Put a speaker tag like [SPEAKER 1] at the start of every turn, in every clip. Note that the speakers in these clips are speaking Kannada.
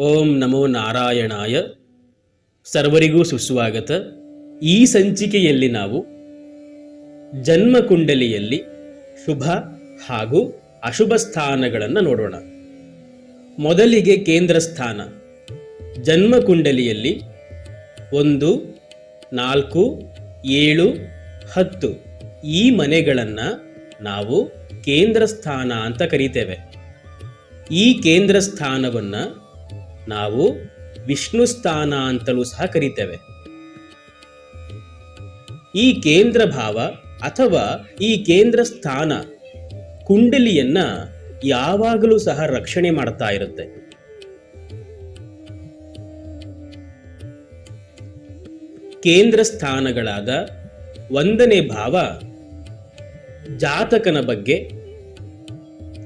[SPEAKER 1] ಓಂ ನಮೋ ನಾರಾಯಣಾಯ. ಸರ್ವರಿಗೂ ಸುಸ್ವಾಗತ. ಈ ಸಂಚಿಕೆಯಲ್ಲಿ ನಾವು ಜನ್ಮ ಕುಂಡಲಿಯಲ್ಲಿ ಶುಭ ಹಾಗೂ ಅಶುಭ ಸ್ಥಾನಗಳನ್ನು ನೋಡೋಣ. ಮೊದಲಿಗೆ ಕೇಂದ್ರ ಸ್ಥಾನ. ಜನ್ಮ ಕುಂಡಲಿಯಲ್ಲಿ ಒಂದು, ನಾಲ್ಕು, ಏಳು, ಹತ್ತು ಈ ಮನೆಗಳನ್ನು ನಾವು ಕೇಂದ್ರ ಸ್ಥಾನ ಅಂತ ಕರಿತೇವೆ. ಈ ಕೇಂದ್ರ ಸ್ಥಾನವನ್ನು ನಾವು ವಿಷ್ಣು ಸ್ಥಾನ ಅಂತಲೂ ಸಹ ಕರಿತೇವೆ. ಈ ಕೇಂದ್ರ ಭಾವ ಅಥವಾ ಈ ಕೇಂದ್ರ ಸ್ಥಾನ ಕುಂಡಲಿಯನ್ನ ಯಾವಾಗಲೂ ಸಹ ರಕ್ಷಣೆ ಮಾಡ್ತಾ ಇರುತ್ತೆ. ಕೇಂದ್ರ ಸ್ಥಾನಗಳಾದ ಒಂದನೇ ಭಾವ ಜಾತಕನ ಬಗ್ಗೆ,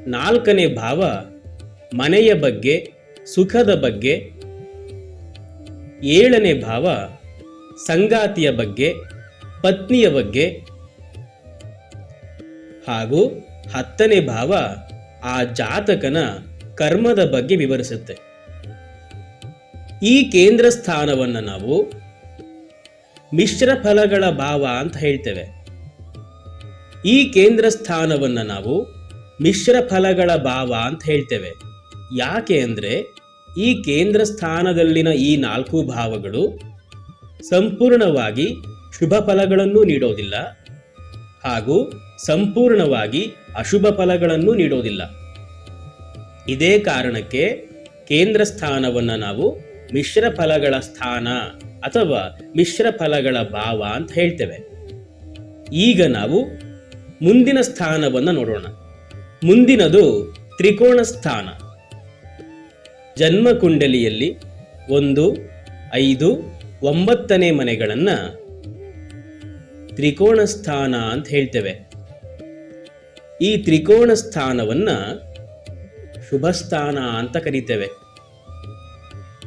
[SPEAKER 1] ನಾಲ್ಕನೇ ಭಾವ ಮನೆಯ ಬಗ್ಗೆ ಸುಖದ ಬಗ್ಗೆ, ಏಳನೇ ಭಾವ, ಸಂಗಾತಿಯ ಬಗ್ಗೆ, ಪತ್ನಿಯ ಬಗ್ಗೆ, ಹಾಗೂ ಹತ್ತನೇ ಭಾವ, ಆ ಜಾತಕನ ಕರ್ಮದ ಬಗ್ಗೆ ವಿವರಿಸುತ್ತೆ. ಈ ಕೇಂದ್ರ ಸ್ಥಾನವನ್ನು ನಾವು ಮಿಶ್ರ ಫಲಗಳ ಭಾವ ಅಂತ ಹೇಳ್ತೇವೆ. ಈ ಕೇಂದ್ರ ಸ್ಥಾನವನ್ನು ನಾವು ಮಿಶ್ರ ಫಲಗಳ ಭಾವ ಅಂತ ಹೇಳ್ತೇವೆ. ಯಾಕೆ ಅಂದರೆ ಈ ಕೇಂದ್ರ ಸ್ಥಾನದಲ್ಲಿನ ಈ ನಾಲ್ಕು ಭಾವಗಳು ಸಂಪೂರ್ಣವಾಗಿ ಶುಭ ಫಲಗಳನ್ನು ನೀಡೋದಿಲ್ಲ ಹಾಗೂ ಸಂಪೂರ್ಣವಾಗಿ ಅಶುಭ ಫಲಗಳನ್ನು ನೀಡೋದಿಲ್ಲ. ಇದೇ ಕಾರಣಕ್ಕೆ ಕೇಂದ್ರ ಸ್ಥಾನವನ್ನು ನಾವು ಮಿಶ್ರ ಫಲಗಳ ಸ್ಥಾನ ಅಥವಾ ಮಿಶ್ರ ಫಲಗಳ ಭಾವ ಅಂತ ಹೇಳ್ತೇವೆ. ಈಗ ನಾವು ಮುಂದಿನ ಸ್ಥಾನವನ್ನು ನೋಡೋಣ. ಮುಂದಿನದು ತ್ರಿಕೋಣ ಸ್ಥಾನ. ಜನ್ಮ ಕುಂಡಲಿಯಲ್ಲಿ ಒಂದು, ಐದು, ಒಂಬತ್ತನೇ ಮನೆಗಳನ್ನು ತ್ರಿಕೋಣ ಸ್ಥಾನ ಅಂತ ಹೇಳ್ತೇವೆ. ಈ ತ್ರಿಕೋಣ ಸ್ಥಾನವನ್ನ ಶುಭ ಸ್ಥಾನ ಅಂತ ಕರೀತೇವೆ.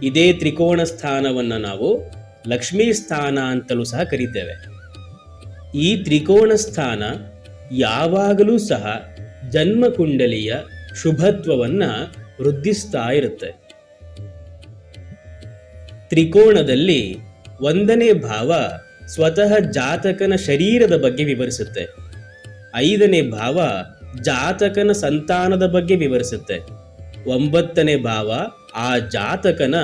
[SPEAKER 1] ಇದೇ ತ್ರಿಕೋಣ ಸ್ಥಾನವನ್ನ ನಾವು ಲಕ್ಷ್ಮೀ ಸ್ಥಾನ ಅಂತಲೂ ಸಹ ಕರಿತೇವೆ. ಈ ತ್ರಿಕೋಣ ಸ್ಥಾನ ಯಾವಾಗಲೂ ಸಹ ಜನ್ಮ ಕುಂಡಲಿಯ ಶುಭತ್ವವನ್ನ ವೃದ್ಧಿಸ್ತಾ ಇರುತ್ತೆ. ತ್ರಿಕೋಣದಲ್ಲಿ ಒಂದನೇ ಭಾವ ಸ್ವತಃ ಜಾತಕನ ಶರೀರದ ಬಗ್ಗೆ ವಿವರಿಸುತ್ತೆ. ಐದನೇ ಭಾವ ಜಾತಕನ ಸಂತಾನದ ಬಗ್ಗೆ ವಿವರಿಸುತ್ತೆ. ಒಂಬತ್ತನೇ ಭಾವ ಆ ಜಾತಕನ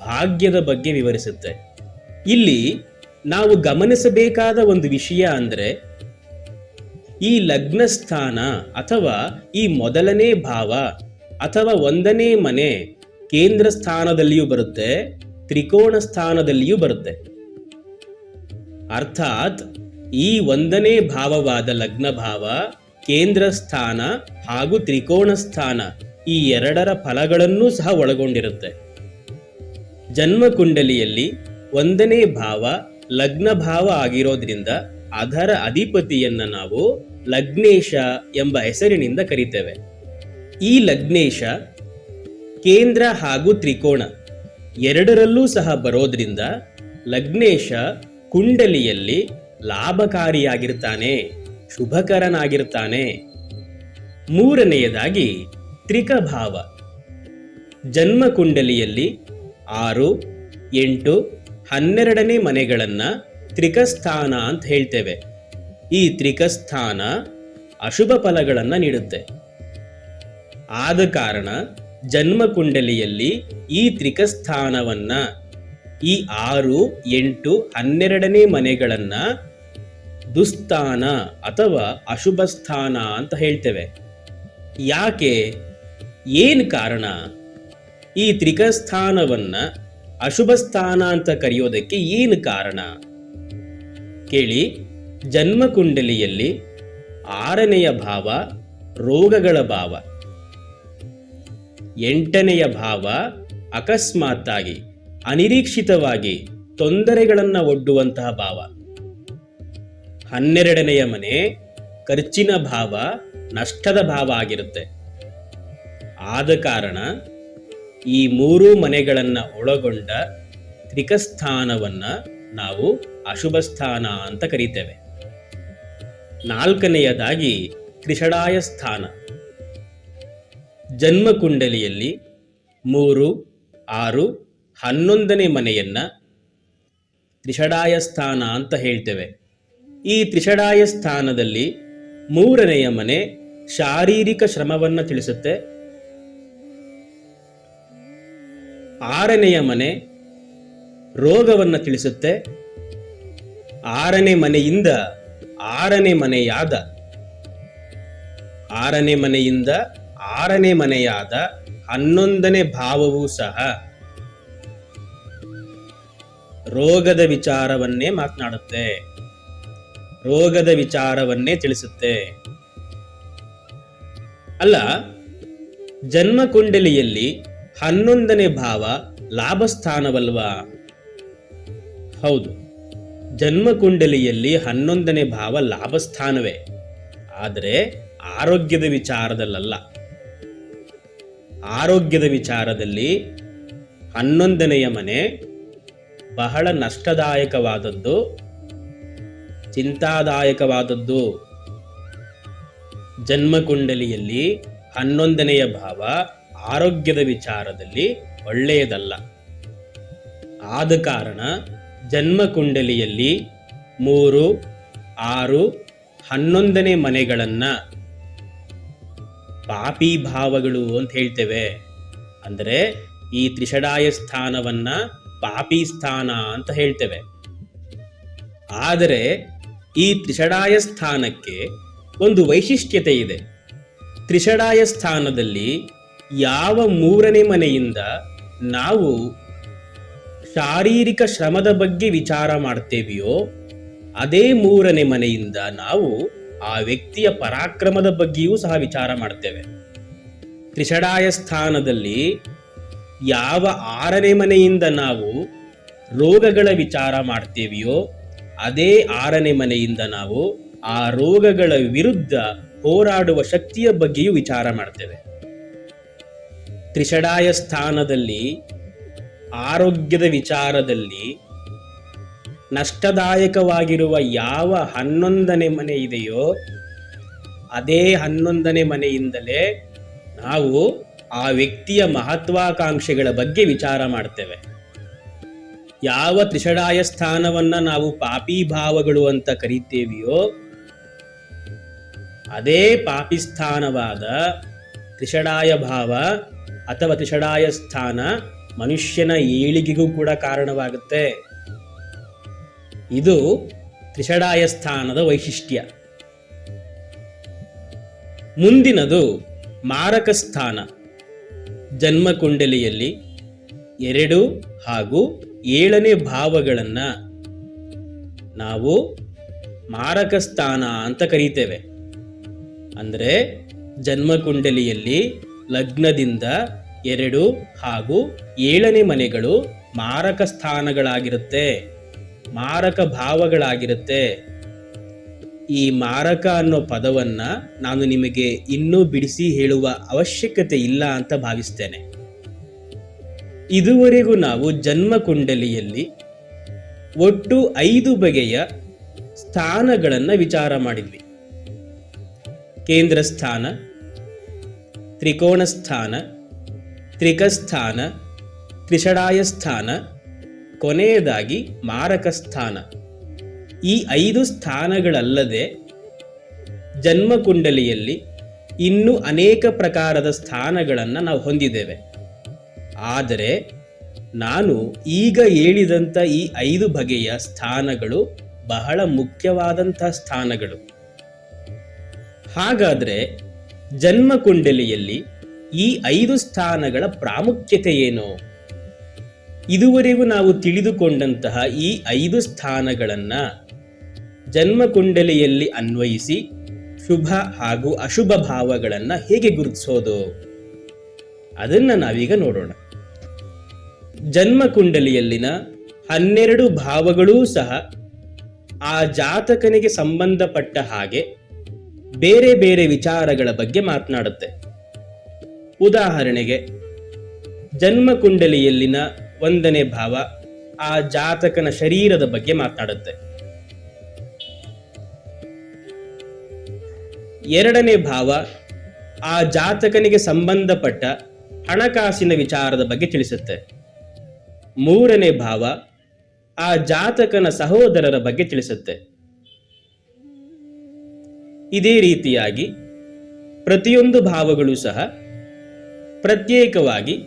[SPEAKER 1] ಭಾಗ್ಯದ ಬಗ್ಗೆ ವಿವರಿಸುತ್ತೆ. ಇಲ್ಲಿ ನಾವು ಗಮನಿಸಬೇಕಾದ ಒಂದು ವಿಷಯ ಅಂದರೆ ಈ ಲಗ್ನ ಸ್ಥಾನ ಅಥವಾ ಈ ಮೊದಲನೇ ಭಾವ ಅಥವಾ ಒಂದನೇ ಮನೆ ಕೇಂದ್ರ ಸ್ಥಾನದಲ್ಲಿಯೂ ಬರುತ್ತೆ ತ್ರಿಕೋಣ ಸ್ಥಾನದಲ್ಲಿಯೂ ಬರುತ್ತೆ. ಅರ್ಥಾತ್ ಈ ಒಂದನೇ ಭಾವವಾದ ಲಗ್ನ ಭಾವ ಕೇಂದ್ರ ಸ್ಥಾನ ಹಾಗೂ ತ್ರಿಕೋಣ ಸ್ಥಾನ ಈ ಎರಡರ ಫಲಗಳನ್ನೂ ಸಹ ಒಳಗೊಂಡಿರುತ್ತೆ. ಜನ್ಮ ಕುಂಡಲಿಯಲ್ಲಿ ಒಂದನೇ ಭಾವ ಲಗ್ನ ಭಾವ ಆಗಿರೋದ್ರಿಂದ ಅದರ ಅಧಿಪತಿಯನ್ನ ನಾವು ಲಗ್ನೇಶ ಎಂಬ ಹೆಸರಿನಿಂದ ಕರಿತೇವೆ. ಈ ಲಗ್ನೇಶ ಕೇಂದ್ರ ಹಾಗೂ ತ್ರಿಕೋಣ ಎರಡರಲ್ಲೂ ಸಹ ಬರೋದ್ರಿಂದ ಲಗ್ನೇಶ ಕುಂಡಲಿಯಲ್ಲಿ ಲಾಭಕಾರಿಯಾಗಿರ್ತಾನೆ, ಶುಭಕರನಾಗಿರ್ತಾನೆ. ಮೂರನೆಯದಾಗಿ ತ್ರಿಕಭಾವ. ಜನ್ಮ ಕುಂಡಲಿಯಲ್ಲಿ ಆರು, ಎಂಟು, ಹನ್ನೆರಡನೇ ಮನೆಗಳನ್ನು ತ್ರಿಕಸ್ಥಾನ ಅಂತ ಹೇಳ್ತೇವೆ. ಈ ತ್ರಿಕಸ್ಥಾನ ಅಶುಭ ಫಲಗಳನ್ನು ನೀಡುತ್ತೆ. ಆದ ಕಾರಣ ಜನ್ಮ ಕುಂಡಲಿಯಲ್ಲಿ ಈ ತ್ರಿಕಸ್ಥಾನವನ್ನ, ಈ ಆರು, ಎಂಟು, ಹನ್ನೆರಡನೇ ಮನೆಗಳನ್ನ ದುಸ್ಥಾನ ಅಥವಾ ಅಶುಭ ಸ್ಥಾನ ಅಂತ ಹೇಳ್ತೇವೆ. ಯಾಕೆ? ಏನು ಕಾರಣ? ಈ ತ್ರಿಕಸ್ಥಾನವನ್ನ ಅಶುಭ ಸ್ಥಾನ ಅಂತ ಕರೆಯೋದಕ್ಕೆ ಏನು ಕಾರಣ? ಕೇಳಿ. ಜನ್ಮಕುಂಡಲಿಯಲ್ಲಿ ಆರನೆಯ ಭಾವ ರೋಗಗಳ ಭಾವ. ಎಂಟನೆಯ ಭಾವ ಅಕಸ್ಮಾತ್ತಾಗಿ, ಅನಿರೀಕ್ಷಿತವಾಗಿ ತೊಂದರೆಗಳನ್ನು ಒಡ್ಡುವಂತಹ ಭಾವ. ಹನ್ನೆರಡನೆಯ ಮನೆ ಖರ್ಚಿನ ಭಾವ, ನಷ್ಟದ ಭಾವ ಆಗಿರುತ್ತೆ. ಆದ ಕಾರಣ ಈ ಮೂರು ಮನೆಗಳನ್ನು ಒಳಗೊಂಡ ತ್ರಿಕಸ್ಥಾನವನ್ನು ನಾವು ಅಶುಭ ಸ್ಥಾನ ಅಂತ ಕರೀತೇವೆ. ನಾಲ್ಕನೆಯದಾಗಿ ತ್ರಿಷಡಾಯ ಸ್ಥಾನ ಜನ್ಮ ಕುಂಡಲಿಯಲ್ಲಿ ಮೂರು, ಆರು, ಹನ್ನೊಂದನೇ ಮನೆಯನ್ನ ತ್ರಿಷಡಾಯ ಸ್ಥಾನ ಅಂತ ಹೇಳ್ತೇವೆ. ಈ ತ್ರಿಷಡಾಯ ಸ್ಥಾನದಲ್ಲಿ ಮೂರನೆಯ ಮನೆ ಶಾರೀರಿಕ ಶ್ರಮವನ್ನ ತಿಳಿಸುತ್ತೆ. ಆರನೆಯ ಮನೆ ರೋಗವನ್ನ ತಿಳಿಸುತ್ತೆ. ಆರನೇ ಮನೆಯಿಂದ ಆರನೇ ಮನೆಯಾದ, ಆರನೇ ಮನೆಯಿಂದ ಆರನೇ ಮನೆಯಾದ ಹನ್ನೊಂದನೇ ಭಾವವೂ ಸಹ ರೋಗದ ವಿಚಾರವನ್ನೇ ಮಾತನಾಡುತ್ತೆ. ರೋಗದ ವಿಚಾರವನ್ನೇ ತಿಳಿಸುತ್ತೆ. ಅಲ್ಲ ಜನ್ಮ ಕುಂಡಲಿಯಲ್ಲಿ ಹನ್ನೊಂದನೇ ಭಾವ ಲಾಭಸ್ಥಾನವಲ್ವಾ? ಹೌದು ಜನ್ಮ ಕುಂಡಲಿಯಲ್ಲಿ ಹನ್ನೊಂದನೇ ಭಾವ ಲಾಭಸ್ಥಾನವೇ. ಆದರೆ ಆರೋಗ್ಯದ ವಿಚಾರದಲ್ಲಲ್ಲ. ಆರೋಗ್ಯದ ವಿಚಾರದಲ್ಲಿ ಹನ್ನೊಂದನೆಯ ಮನೆ ಬಹಳ ನಷ್ಟದಾಯಕವಾದದ್ದು, ಚಿಂತಾದಾಯಕವಾದದ್ದು. ಜನ್ಮಕುಂಡಲಿಯಲ್ಲಿ ಹನ್ನೊಂದನೆಯ ಭಾವ ಆರೋಗ್ಯದ ವಿಚಾರದಲ್ಲಿ ಒಳ್ಳೆಯದಲ್ಲ. ಆದ ಕಾರಣ ಜನ್ಮಕುಂಡಲಿಯಲ್ಲಿ ಮೂರು, ಆರು, ಹನ್ನೊಂದನೇ ಮನೆಗಳನ್ನ ಪಾಪಿ ಭಾವಗಳು ಅಂತ ಹೇಳ್ತೇವೆ. ಅಂದರೆ ಈ ತ್ರಿಷಡಾಯ ಸ್ಥಾನವನ್ನ ಪಾಪಿ ಸ್ಥಾನ ಅಂತ ಹೇಳ್ತೇವೆ. ಆದರೆ ಈ ತ್ರಿಷಡಾಯ ಸ್ಥಾನಕ್ಕೆ ಒಂದು ವೈಶಿಷ್ಟ್ಯತೆ ಇದೆ. ತ್ರಿಷಡಾಯ ಸ್ಥಾನದಲ್ಲಿ ಯಾವ ಮೂರನೇ ಮನೆಯಿಂದ ನಾವು ಶಾರೀರಿಕ ಶ್ರಮದ ಬಗ್ಗೆ ವಿಚಾರ ಮಾಡ್ತೇವೆಯೋ, ಅದೇ ಮೂರನೇ ಮನೆಯಿಂದ ನಾವು ಆ ವ್ಯಕ್ತಿಯ ಪರಾಕ್ರಮದ ಬಗ್ಗೆಯೂ ಸಹ ವಿಚಾರ ಮಾಡ್ತೇವೆ. ತ್ರಿಷಡಾಯ ಸ್ಥಾನದಲ್ಲಿ ಯಾವ ಆರನೇ ಮನೆಯಿಂದ ನಾವು ರೋಗಗಳ ವಿಚಾರ ಮಾಡ್ತೇವೆಯೋ, ಅದೇ ಆರನೇ ಮನೆಯಿಂದ ನಾವು ಆ ರೋಗಗಳ ವಿರುದ್ಧ ಹೋರಾಡುವ ಶಕ್ತಿಯ ಬಗ್ಗೆಯೂ ವಿಚಾರ ಮಾಡ್ತೇವೆ. ತ್ರಿಷಡಾಯ ಸ್ಥಾನದಲ್ಲಿ ಆರೋಗ್ಯದ ವಿಚಾರದಲ್ಲಿ ನಷ್ಟದಾಯಕವಾಗಿರುವ ಯಾವ ಹನ್ನೊಂದನೇ ಮನೆ ಇದೆಯೋ, ಅದೇ ಹನ್ನೊಂದನೇ ಮನೆಯಿಂದಲೇ ನಾವು ಆ ವ್ಯಕ್ತಿಯ ಮಹತ್ವಾಕಾಂಕ್ಷೆಗಳ ಬಗ್ಗೆ ವಿಚಾರ ಮಾಡ್ತೇವೆ. ಯಾವ ತ್ರಿಷಡಾಯ ಸ್ಥಾನವನ್ನ ನಾವು ಪಾಪಿ ಭಾವಗಳು ಅಂತ ಕರೀತೇವಿಯೋ, ಅದೇ ಪಾಪಿ ಸ್ಥಾನವಾದ ತ್ರಿಷಡಾಯ ಭಾವ ಅಥವಾ ತ್ರಿಷಡಾಯ ಸ್ಥಾನ ಮನುಷ್ಯನ ಏಳಿಗೆಗೂ ಕೂಡ ಕಾರಣವಾಗುತ್ತೆ. ಇದು ತ್ರಿಷಡಾಯ ಸ್ಥಾನದ ವೈಶಿಷ್ಟ್ಯ. ಮುಂದಿನದು ಮಾರಕ ಸ್ಥಾನ ಜನ್ಮಕುಂಡಲಿಯಲ್ಲಿ ಎರಡು ಹಾಗೂ ಏಳನೇ ಭಾವಗಳನ್ನು ನಾವು ಮಾರಕ ಸ್ಥಾನ ಅಂತ ಕರೀತೇವೆ. ಅಂದರೆ ಜನ್ಮಕುಂಡಲಿಯಲ್ಲಿ ಲಗ್ನದಿಂದ ಎರಡು ಹಾಗೂ ಏಳನೇ ಮನೆಗಳು ಮಾರಕ ಸ್ಥಾನಗಳಾಗಿರುತ್ತೆ ಮಾರಕ ಭಾವಗಳಾಗಿರುತ್ತೆ. ಈ ಮಾರಕ ಅನ್ನೋ ಪದವನ್ನ ನಾನು ನಿಮಗೆ ಇನ್ನೂ ಬಿಡಿಸಿ ಹೇಳುವ ಅವಶ್ಯಕತೆ ಇಲ್ಲ ಅಂತ ಭಾವಿಸ್ತೇನೆ. ಇದುವರೆಗೂ ನಾವು ಜನ್ಮ ಕುಂಡಲಿಯಲ್ಲಿ ಒಟ್ಟು ಐದು ಬಗೆಯ ಸ್ಥಾನಗಳನ್ನು ವಿಚಾರ ಮಾಡಿದ್ವಿ. ಕೇಂದ್ರ ಸ್ಥಾನ, ತ್ರಿಕೋಣ ಸ್ಥಾನ, ತ್ರಿಕಸ್ಥಾನ, ತ್ರಿಷಡಾಯ ಸ್ಥಾನ ಕೊನೆಯದಾಗಿ ಮಾರಕ ಸ್ಥಾನ. ಈ ಐದು ಸ್ಥಾನಗಳಲ್ಲದೆ ಜನ್ಮಕುಂಡಲಿಯಲ್ಲಿ ಇನ್ನೂ ಅನೇಕ ಪ್ರಕಾರದ ಸ್ಥಾನಗಳನ್ನು ನಾವು ಹೊಂದಿದ್ದೇವೆ. ಆದರೆ ನಾನು ಈಗ ಹೇಳಿದಂಥ ಈ ಐದು ಬಗೆಯ ಸ್ಥಾನಗಳು ಬಹಳ ಮುಖ್ಯವಾದಂಥ ಸ್ಥಾನಗಳು. ಹಾಗಾದರೆ ಜನ್ಮಕುಂಡಲಿಯಲ್ಲಿ ಈ ಐದು ಸ್ಥಾನಗಳ ಪ್ರಾಮುಖ್ಯತೆ ಏನು? ಇದುವರೆಗೂ ನಾವು ತಿಳಿದುಕೊಂಡಂತಹ ಈ ಐದು ಸ್ಥಾನಗಳನ್ನು ಜನ್ಮಕುಂಡಲಿಯಲ್ಲಿ ಅನ್ವಯಿಸಿ ಶುಭ ಹಾಗೂ ಅಶುಭ ಭಾವಗಳನ್ನು ಹೇಗೆ ಗುರುತಿಸೋದು? ಅದನ್ನು ನಾವೀಗ ನೋಡೋಣ. ಜನ್ಮಕುಂಡಲಿಯಲ್ಲಿನ ಹನ್ನೆರಡು ಭಾವಗಳೂ ಸಹ ಆ ಜಾತಕನಿಗೆ ಸಂಬಂಧಪಟ್ಟ ಹಾಗೆ ಬೇರೆ ಬೇರೆ ವಿಚಾರಗಳ ಬಗ್ಗೆ ಮಾತನಾಡುತ್ತೆ. ಉದಾಹರಣೆಗೆ ಜನ್ಮಕುಂಡಲಿಯಲ್ಲಿನ ಒಂದನೇ ಭಾವ ಆ ಜಾತಕನ ಶರೀರದ ಬಗ್ಗೆ ಮಾತಾಡುತ್ತೆ. ಎರಡನೇ ಭಾವ ಆ ಜಾತಕನಿಗೆ ಸಂಬಂಧಪಟ್ಟ ಹಣಕಾಸಿನ ವಿಚಾರದ ಬಗ್ಗೆ ತಿಳಿಸುತ್ತೆ. ಮೂರನೇ ಭಾವ ಆ ಜಾತಕನ ಸಹೋದರರ ಬಗ್ಗೆ ತಿಳಿಸುತ್ತೆ. ಇದೇ ರೀತಿಯಾಗಿ ಪ್ರತಿಯೊಂದು ಭಾವಗಳು ಸಹ ಪ್ರತ್ಯೇಕವಾಗಿ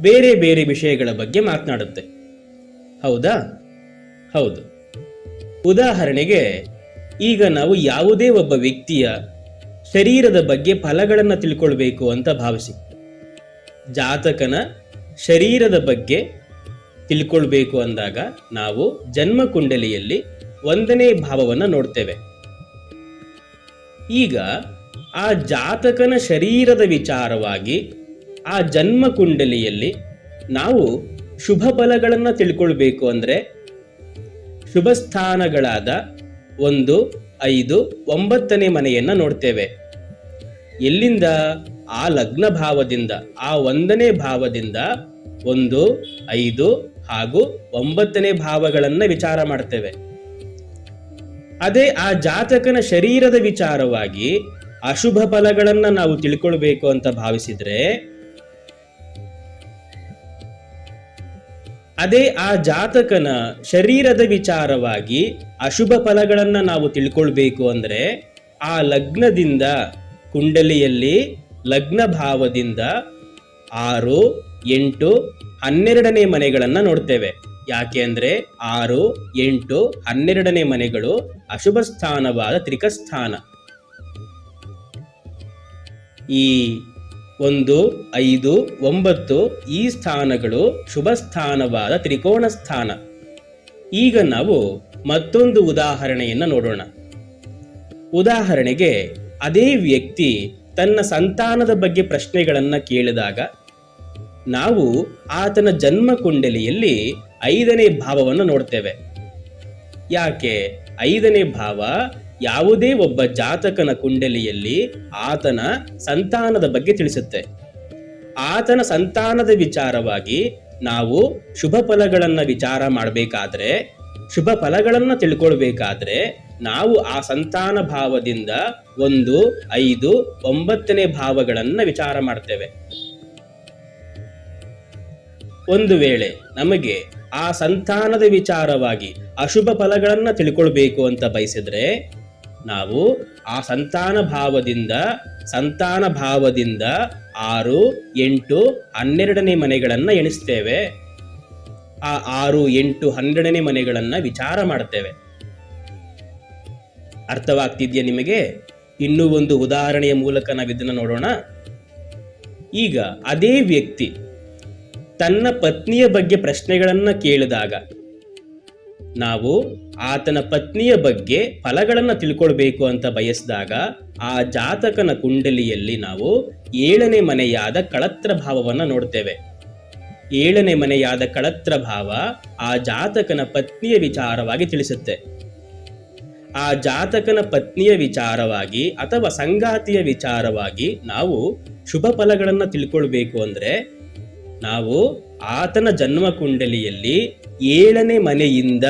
[SPEAKER 1] ಬೇರೆ ಬೇರೆ ವಿಷಯಗಳ ಬಗ್ಗೆ ಮಾತನಾಡುತ್ತೆ. ಹೌದಾ? ಹೌದು. ಉದಾಹರಣೆಗೆ, ಈಗ ನಾವು ಯಾವುದೇ ಒಬ್ಬ ವ್ಯಕ್ತಿಯ ಶರೀರದ ಬಗ್ಗೆ ಫಲಗಳನ್ನು ತಿಳ್ಕೊಳ್ಬೇಕು ಅಂತ ಭಾವಿಸಿ. ಜಾತಕನ ಶರೀರದ ಬಗ್ಗೆ ತಿಳ್ಕೊಳ್ಬೇಕು ಅಂದಾಗ ನಾವು ಜನ್ಮ ಕುಂಡಲಿಯಲ್ಲಿ ಒಂದನೇ ಭಾವವನ್ನು ನೋಡ್ತೇವೆ. ಈಗ ಆ ಜಾತಕನ ಶರೀರದ ವಿಚಾರವಾಗಿ ಆ ಜನ್ಮ ಕುಂಡಲಿಯಲ್ಲಿ ನಾವು ಶುಭ ಫಲಗಳನ್ನು ತಿಳ್ಕೊಳ್ಬೇಕು ಅಂದರೆ ಶುಭ ಸ್ಥಾನಗಳಾದ ಒಂದು, ಐದು, ಒಂಬತ್ತನೇ ಮನೆಯನ್ನ ನೋಡ್ತೇವೆ. ಎಲ್ಲಿಂದ? ಆ ಲಗ್ನ ಭಾವದಿಂದ, ಆ ಒಂದನೇ ಭಾವದಿಂದ ಒಂದು, ಐದು ಹಾಗೂ ಒಂಬತ್ತನೇ ಭಾವಗಳನ್ನು ವಿಚಾರ ಮಾಡ್ತೇವೆ. ಅದೇ ಆ ಜಾತಕನ ಶರೀರದ ವಿಚಾರವಾಗಿ ಅಶುಭ ಫಲಗಳನ್ನು ನಾವು ತಿಳ್ಕೊಳ್ಬೇಕು ಅಂತ ಭಾವಿಸಿದ್ರೆ ಅದೇ ಆ ಜಾತಕನ ಶರೀರದ ವಿಚಾರವಾಗಿ ಅಶುಭ ಫಲಗಳನ್ನು ನಾವು ತಿಳ್ಕೊಳ್ಬೇಕು ಅಂದರೆ ಆ ಲಗ್ನದಿಂದ ಕುಂಡಲಿಯಲ್ಲಿ ಲಗ್ನ ಭಾವದಿಂದ ಆರು, ಎಂಟು, ಹನ್ನೆರಡನೇ ಮನೆಗಳನ್ನು ನೋಡ್ತೇವೆ. ಯಾಕೆ ಅಂದರೆ ಆರು, ಎಂಟು, ಹನ್ನೆರಡನೇ ಮನೆಗಳು ಅಶುಭ ಸ್ಥಾನವಾದ ತ್ರಿಕಸ್ಥಾನ. ಈ ಒಂದು, ಐದು, ಒಂಬತ್ತು ಈ ಸ್ಥಾನಗಳು ಶುಭ ಸ್ಥಾನವಾದ ತ್ರಿಕೋಣ ಸ್ಥಾನ ಈಗ ನಾವು ಮತ್ತೊಂದು ಉದಾಹರಣೆಯನ್ನು ನೋಡೋಣ. ಉದಾಹರಣೆಗೆ, ಅದೇ ವ್ಯಕ್ತಿ ತನ್ನ ಸಂತಾನದ ಬಗ್ಗೆ ಪ್ರಶ್ನೆಗಳನ್ನು ಕೇಳಿದಾಗ, ನಾವು ಆತನ ಜನ್ಮ ಕುಂಡಲಿಯಲ್ಲಿ ಐದನೇ ಭಾವವನ್ನು ನೋಡ್ತೇವೆ. ಯಾಕೆ? ಐದನೇ ಭಾವ ಯಾವುದೇ ಒಬ್ಬ ಜಾತಕನ ಕುಂಡಲಿಯಲ್ಲಿ ಆತನ ಸಂತಾನದ ಬಗ್ಗೆ ತಿಳಿಸುತ್ತೆ. ಆತನ ಸಂತಾನದ ವಿಚಾರವಾಗಿ ನಾವು ಶುಭ ಫಲಗಳನ್ನ ವಿಚಾರ ಮಾಡಬೇಕಾದ್ರೆ, ಶುಭ ಫಲಗಳನ್ನ ತಿಳ್ಕೊಳ್ಬೇಕಾದ್ರೆ ನಾವು ಆ ಸಂತಾನ ಭಾವದಿಂದ ಒಂದು, ಐದು, ಒಂಬತ್ತನೇ ಭಾವಗಳನ್ನ ವಿಚಾರ ಮಾಡ್ತೇವೆ. ಒಂದು ವೇಳೆ ನಮಗೆ ಆ ಸಂತಾನದ ವಿಚಾರವಾಗಿ ಅಶುಭ ಫಲಗಳನ್ನ ತಿಳ್ಕೊಳ್ಬೇಕು ಅಂತ ಬಯಸಿದ್ರೆ ನಾವು ಆ ಸಂತಾನ ಭಾವದಿಂದ ಸಂತಾನ ಭಾವದಿಂದ ಆರು, ಎಂಟು, ಹನ್ನೆರಡನೇ ಮನೆಗಳನ್ನ ಎಣಿಸ್ತೇವೆ. ಆ ಆರು, ಎಂಟು, ಹನ್ನೆರಡನೇ ಮನೆಗಳನ್ನ ವಿಚಾರ ಮಾಡ್ತೇವೆ. ಅರ್ಥವಾಗ್ತಿದ್ಯಾ ನಿಮಗೆ? ಇನ್ನೂ ಒಂದು ಉದಾಹರಣೆಯ ಮೂಲಕ ನಾವು ನೋಡೋಣ. ಈಗ ಅದೇ ವ್ಯಕ್ತಿ ತನ್ನ ಪತ್ನಿಯ ಬಗ್ಗೆ ಪ್ರಶ್ನೆಗಳನ್ನ ಕೇಳಿದಾಗ ನಾವು ಆತನ ಪತ್ನಿಯ ಬಗ್ಗೆ ಫಲಗಳನ್ನು ತಿಳ್ಕೊಳ್ಬೇಕು ಅಂತ ಬಯಸಿದಾಗ ಆ ಜಾತಕನ ಕುಂಡಲಿಯಲ್ಲಿ ನಾವು ಏಳನೇ ಮನೆಯಾದ ಕಳತ್ರ ಭಾವವನ್ನು ನೋಡ್ತೇವೆ. ಏಳನೇ ಮನೆಯಾದ ಕಳತ್ರ ಭಾವ ಆ ಜಾತಕನ ಪತ್ನಿಯ ವಿಚಾರವಾಗಿ ತಿಳಿಸುತ್ತೆ. ಆ ಜಾತಕನ ಪತ್ನಿಯ ವಿಚಾರವಾಗಿ ಅಥವಾ ಸಂಗಾತಿಯ ವಿಚಾರವಾಗಿ ನಾವು ಶುಭ ಫಲಗಳನ್ನು ತಿಳ್ಕೊಳ್ಬೇಕು ಅಂದ್ರೆ ನಾವು ಆತನ ಜನ್ಮ ಕುಂಡಲಿಯಲ್ಲಿ ಏಳನೇ ಮನೆಯಿಂದ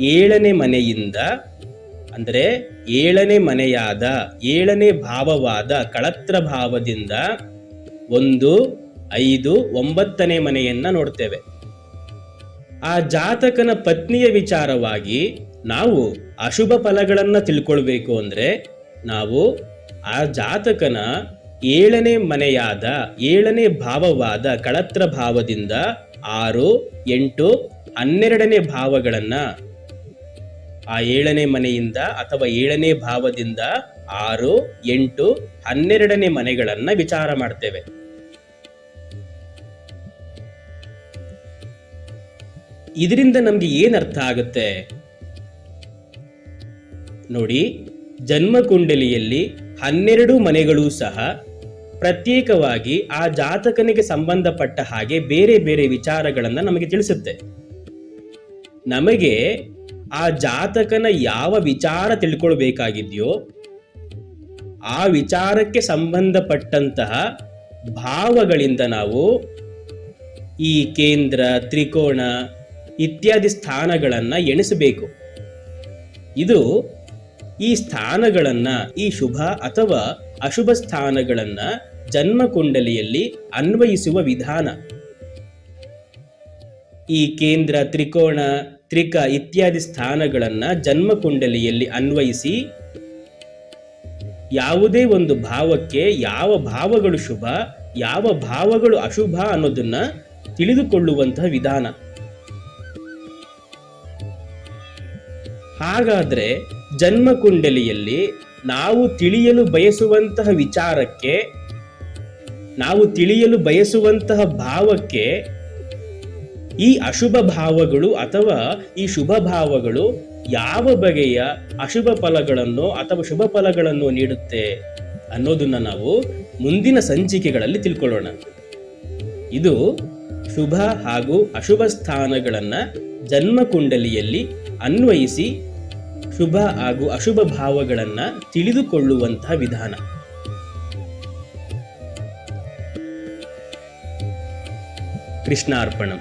[SPEAKER 1] ಏಳನೇ ಮನೆಯಿಂದ, ಅಂದರೆ ಏಳನೇ ಮನೆಯಾದ, ಏಳನೇ ಭಾವವಾದ, ಕಳತ್ರ ಭಾವದಿಂದ ಒಂದು, ಐದು, ಒಂಬತ್ತನೇ ಮನೆಯನ್ನ ನೋಡ್ತೇವೆ. ಆ ಜಾತಕನ ಪತ್ನಿಯ ವಿಚಾರವಾಗಿ ನಾವು ಅಶುಭ ಫಲಗಳನ್ನ ತಿಳ್ಕೊಳ್ಬೇಕು ಅಂದ್ರೆ ನಾವು ಆ ಜಾತಕನ ಏಳನೇ ಮನೆಯಾದ, ಏಳನೇ ಭಾವವಾದ, ಕಳತ್ರ ಭಾವದಿಂದ ಆರು, ಎಂಟು, ಹನ್ನೆರಡನೇ ಭಾವಗಳನ್ನ ಆ ಏಳನೇ ಮನೆಯಿಂದ ಅಥವಾ ಏಳನೇ ಭಾವದಿಂದ ಆರು, ಎಂಟು, ಹನ್ನೆರಡನೇ ಮನೆಗಳನ್ನ ವಿಚಾರ ಮಾಡ್ತೇವೆ. ಇದರಿಂದ ನಮ್ಗೆ ಏನ್ ಅರ್ಥ ಆಗುತ್ತೆ? ನೋಡಿ, ಜನ್ಮ ಕುಂಡಲಿಯಲ್ಲಿ ಹನ್ನೆರಡು ಮನೆಗಳು ಸಹ ಪ್ರತ್ಯೇಕವಾಗಿ ಆ ಜಾತಕನಿಗೆ ಸಂಬಂಧಪಟ್ಟ ಹಾಗೆ ಬೇರೆ ಬೇರೆ ವಿಚಾರಗಳನ್ನ ನಮಗೆ ತಿಳಿಸುತ್ತೆ. ನಮಗೆ ಆ ಜಾತಕನ ಯಾವ ವಿಚಾರ ತಿಳ್ಕೊಳ್ಬೇಕಾಗಿದೆಯೋ ಆ ವಿಚಾರಕ್ಕೆ ಸಂಬಂಧಪಟ್ಟಂತಹ ಭಾವಗಳಿಂದ ನಾವು ಈ ಕೇಂದ್ರ ತ್ರಿಕೋಣ ಇತ್ಯಾದಿ ಸ್ಥಾನಗಳನ್ನು ಎಣಿಸಬೇಕು. ಇದು ಈ ಸ್ಥಾನಗಳನ್ನು, ಈ ಶುಭ ಅಥವಾ ಅಶುಭ ಸ್ಥಾನಗಳನ್ನು ಜನ್ಮ ಕುಂಡಲಿಯಲ್ಲಿ ಅನ್ವಯಿಸುವ ವಿಧಾನ. ಈ ಕೇಂದ್ರ ತ್ರಿಕೋಣ ತ್ರಿಕ ಇತ್ಯಾದಿ ಸ್ಥಾನಗಳನ್ನು ಜನ್ಮಕುಂಡಲಿಯಲ್ಲಿ ಅನ್ವಯಿಸಿ ಯಾವುದೇ ಒಂದು ಭಾವಕ್ಕೆ ಯಾವ ಭಾವಗಳು ಶುಭ, ಯಾವ ಭಾವಗಳು ಅಶುಭ ಅನ್ನೋದನ್ನ ತಿಳಿದುಕೊಳ್ಳುವಂತಹ ವಿಧಾನ. ಹಾಗಾದ್ರೆ ಜನ್ಮಕುಂಡಲಿಯಲ್ಲಿ ನಾವು ತಿಳಿಯಲು ಬಯಸುವಂತಹ ವಿಚಾರಕ್ಕೆ, ನಾವು ತಿಳಿಯಲು ಬಯಸುವಂತಹ ಭಾವಕ್ಕೆ ಈ ಅಶುಭ ಭಾವಗಳು ಅಥವಾ ಈ ಶುಭ ಭಾವಗಳು ಯಾವ ಬಗೆಯ ಅಶುಭ ಫಲಗಳನ್ನು ಅಥವಾ ಶುಭ ಫಲಗಳನ್ನು ನೀಡುತ್ತೆ ಅನ್ನೋದನ್ನ ನಾವು ಮುಂದಿನ ಸಂಚಿಕೆಗಳಲ್ಲಿ ತಿಳ್ಕೊಳ್ಳೋಣ. ಇದು ಶುಭ ಹಾಗೂ ಅಶುಭ ಸ್ಥಾನಗಳನ್ನ ಜನ್ಮ ಕುಂಡಲಿಯಲ್ಲಿ ಅನ್ವಯಿಸಿ ಶುಭ ಹಾಗೂ ಅಶುಭ ಭಾವಗಳನ್ನ ತಿಳಿದುಕೊಳ್ಳುವಂತಹ ವಿಧಾನ. ಕೃಷ್ಣಾರ್ಪಣಂ.